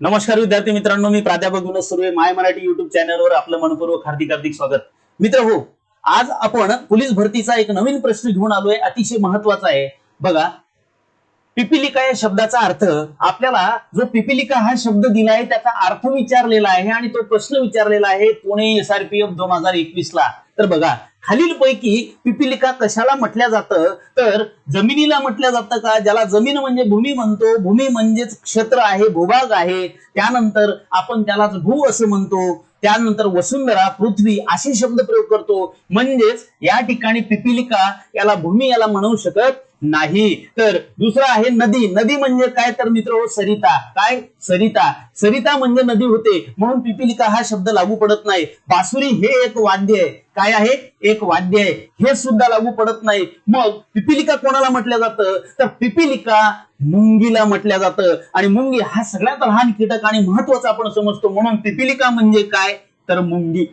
नमस्कार विद्यार्थी मित्रांनो मी प्राध्यापक विनोद सुर्वे माय मराठी युट्यूब चॅनलवर आपलं मनपूर्वक हार्दिक हार्दिक स्वागत. मित्र हो आज आपण पोलीस भरतीचा एक नवीन प्रश्न घेऊन आलोय अतिशय महत्त्वाचा आहे. बघा पिपिलिका या शब्दाचा अर्थ आपल्याला जो पिपिलिका हा शब्द दिलाय त्याचा अर्थ विचारलेला आहे आणि तो प्रश्न विचारलेला आहे पुणे एसआरपीएफ दोन हजार एकवीस ला तर बघा खालील पैकी पिपिलिका कशाला म्हटल्या जातं? तर जमिनीला म्हटलं जातं का? ज्याला जमीन म्हणजे भूमी म्हणतो. भूमी म्हणजेच क्षेत्र आहे भूभाग आहे. त्यानंतर आपण त्यालाच भू असं म्हणतो. त्यानंतर वसुंधरा पृथ्वी असे शब्द प्रयोग करतो. म्हणजेच या ठिकाणी पिपिलिका याला भूमी याला म्हणू शकत नाही. तर दुसरा आहे नदी. नदी म्हणजे काय? तर मित्र हो सरिता. काय? सरिता. सरिता म्हणजे नदी होते. म्हणून पिपिलिका हा शब्द लागू पडत नाही. बासुरी हे एक वाद्य आहे. काय आहे? एक वाद्य आहे. हे सुद्धा लागू पडत नाही. मग पिपिलिका कोणाला म्हटलं जातं? तर पिपिलिका मुंगीला म्हटलं जातं. आणि मुंगी हा सगळ्यात लहान कीटक आणि महत्त्वाचा आपण समजतो. म्हणून पिपिलिका म्हणजे काय? तर मुंगी.